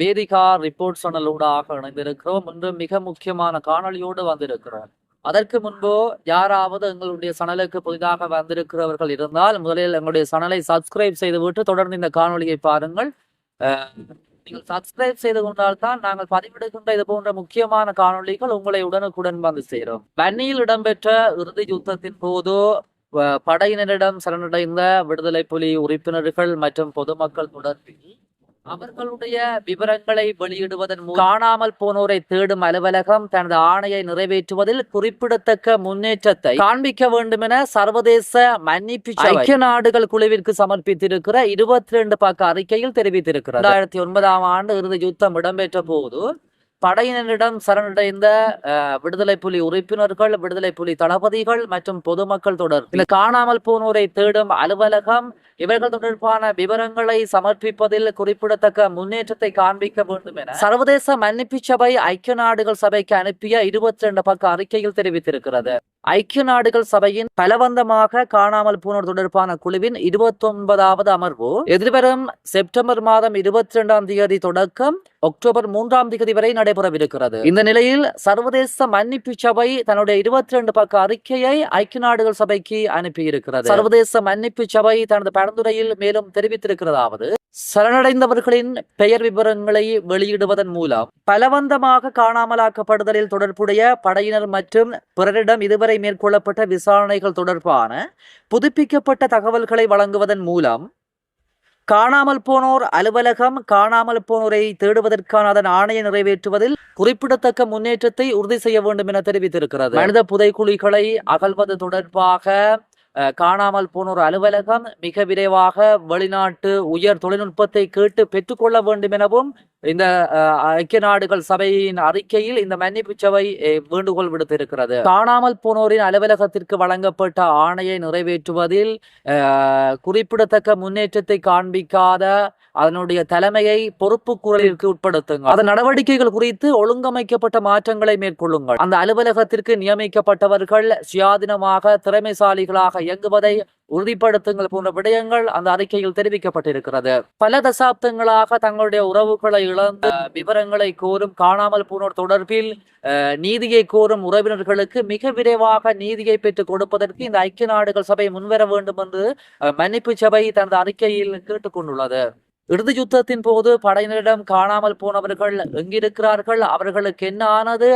Vedika report சேனலூடாக இணைந்திருக்கிறோம். இன்று மிக முக்கியமான காணொளியோடு வந்திருக்கிறோம். அதற்கு முன்பு யாராவது எங்களுடைய சனலுக்கு புதிதாக வந்திருக்கிறவர்கள் இருந்தால் முதலில் எங்களுடைய சனலை சப்ஸ்கிரைப் செய்துவிட்டு தொடர்ந்து இந்த காணொளியை பாருங்கள். நீங்கள் சப்ஸ்கிரைப் செய்து கொண்டால்தான் நாங்கள் பதிவிடுகின்ற இது போன்ற முக்கியமான காணொளிகள் உங்களை உடனுக்குடன் வந்து சேரும். வன்னியில் இடம்பெற்ற இறுதி யுத்தத்தின் போது படையினரிடம் சரணடைந்த விடுதலை புலி உறுப்பினர்கள் மற்றும் பொதுமக்கள் தொடர்பில் அவர்களுடைய விவரங்களை வெளியிடுவதன் மூலம் காணாமல் போனோரை தேடும் அலுவலகம் தனது ஆணையை நிறைவேற்றுவதில் குறிப்பிடத்தக்க முன்னேற்றத்தை காண்பிக்க வேண்டும் என சர்வதேச மன்னிப்பு ஐக்கிய நாடுகள் குழுவிற்கு சமர்ப்பித்திருக்கிற இருபத்தி ரெண்டு பக்க அறிக்கையில் தெரிவித்திருக்கிறார் இரண்டாயிரத்தி ஒன்பதாம் ஆண்டு இறுதி யுத்தம் இடம்பெற்ற போது படையினரிடம் சரணடைந்த விடுதலை புலி உறுப்பினர்கள் விடுதலை புலி தளபதிகள் மற்றும் பொதுமக்கள் தொடர். இதுல காணாமல் போனோரை தேடும் அலுவலகம். இவர்கள் தொடர்பான விவரங்களை சமர்ப்பிப்பதில் குறிப்பிடத்தக்க முன்னேற்றத்தை காண்பிக்க வேண்டும் என சர்வதேச மன்னிப்பு சபை ஐக்கிய நாடுகள் சபைக்கு அனுப்பிய இருபத்தி ரெண்டு பக்க அறிக்கையில் தெரிவித்திருக்கிறது. ஐக்கிய நாடுகள் சபையின் பலவந்தமாக காணாமல் போனோர் தொடர்பான குழுவின் இருபத்தி ஒன்பதாவது அமர்வு எதிர்வரும் செப்டம்பர் மாதம் இருபத்தி இரண்டாம் தேதி தொடக்கம் அக்டோபர் மூன்றாம் தேதி வரை நடைபெறவிருக்கிறது. இந்த நிலையில் சர்வதேச மன்னிப்பு சபை தன்னுடைய இருபத்தி ரெண்டு பக்க அறிக்கையை ஐக்கிய நாடுகள் சபைக்கு அனுப்பியிருக்கிறது. சர்வதேச மன்னிப்பு சபை தனது பரிந்துரையில் மேலும் தெரிவித்திருக்கிறதாவது சரணடைந்தவர்களின் பெயர் விவரங்களை வெளியிடுவதன் மூலம் பலவந்தமாக காணாமலாக்கப்படுதலில் தொடர்புடைய படையினர் மற்றும் பிறரிடம் இதுவரை மேற்கொள்ளப்பட்ட விசாரணைகள் தொடர்பான புதுப்பிக்கப்பட்ட தகவல்களை வழங்குவதன் மூலம் காணாமல் போனோர் அலுவலகம் காணாமல் போனோரை தேடுவதற்கான அதன் ஆணையை நிறைவேற்றுவதில் குறிப்பிடத்தக்க முன்னேற்றத்தை உறுதி செய்ய வேண்டும் என தெரிவித்திருக்கிறது. மனித புதைக்குழிகளை அகழ்வது தொடர்பாக காணாமல் போனோர் அலுவலகம் மிக விரைவாக வெளிநாட்டு உயர் தொழில்நுட்பத்தை கேட்டு பெற்றுக்கொள்ள வேண்டும் எனவும் இந்த ஐக்கிய நாடுகள் சபையின் அறிக்கையில் இந்த மன்னிப்பு சபை வேண்டுகோள் விடுத்திருக்கிறது. காணாமல் போனோரின் அலுவலகத்திற்கு வழங்கப்பட்ட ஆணையை நிறைவேற்றுவதில் அஹ், குறிப்பிடத்தக்க முன்னேற்றத்தை காண்பிக்காத அதனுடைய தலைமையை பொறுப்பு குரலிற்கு உட்படுத்துங்கள். அதன் நடவடிக்கைகள் குறித்து ஒழுங்கமைக்கப்பட்ட மாற்றங்களை மேற்கொள்ளுங்கள். அந்த அலுவலகத்திற்கு நியமிக்கப்பட்டவர்கள் சுயாதீனமாக திறமைசாலிகளாக இயங்குவதை உறுதிப்படுத்துங்கள் போன்ற விடயங்கள் அந்த அறிக்கையில் தெரிவிக்கப்பட்டிருக்கிறது. பல தசாப்தங்களாக தங்களுடைய உறவுகளை இழந்து விவரங்களை கோரும் காணாமல் போனோர் தொடர்பில் நீதியை கோரும் உறவினர்களுக்கு மிக விரைவாக நீதியை பெற்றுக் கொடுப்பதற்கு இந்த ஐக்கிய நாடுகள் சபை முன்வர வேண்டும் என்று மன்னிப்பு சபை தனது அறிக்கையில் கேட்டுக்கொண்டுள்ளது இறுதி யுத்தத்தின் போது படையினரிடம் காணாமல் போனவர்கள் எங்கிருக்கிறார்கள்? அவர்களுக்கு என்ன ஆனது?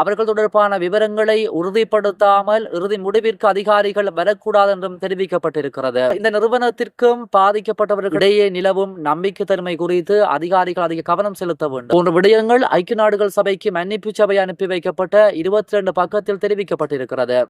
அவர்கள் தொடர்பான விவரங்களை உறுதிப்படுத்தாமல் இறுதி முடிவிற்கு அதிகாரிகள் வரக்கூடாது என்றும் தெரிவிக்கப்பட்டிருக்கிறது. இந்த நிறுவனத்திற்கும் பாதிக்கப்பட்டவர்களிடையே நிலவும் நம்பிக்கைத்தன்மை குறித்து அதிகாரிகள் அதிக கவனம் செலுத்த வேண்டும். போன்ற விடயங்கள் ஐக்கிய நாடுகள் சபைக்கு மன்னிப்பு சபை அனுப்பி வைக்கப்பட்ட இருபத்தி ரெண்டு பக்கத்தில் தெரிவிக்கப்பட்டிருக்கிறது.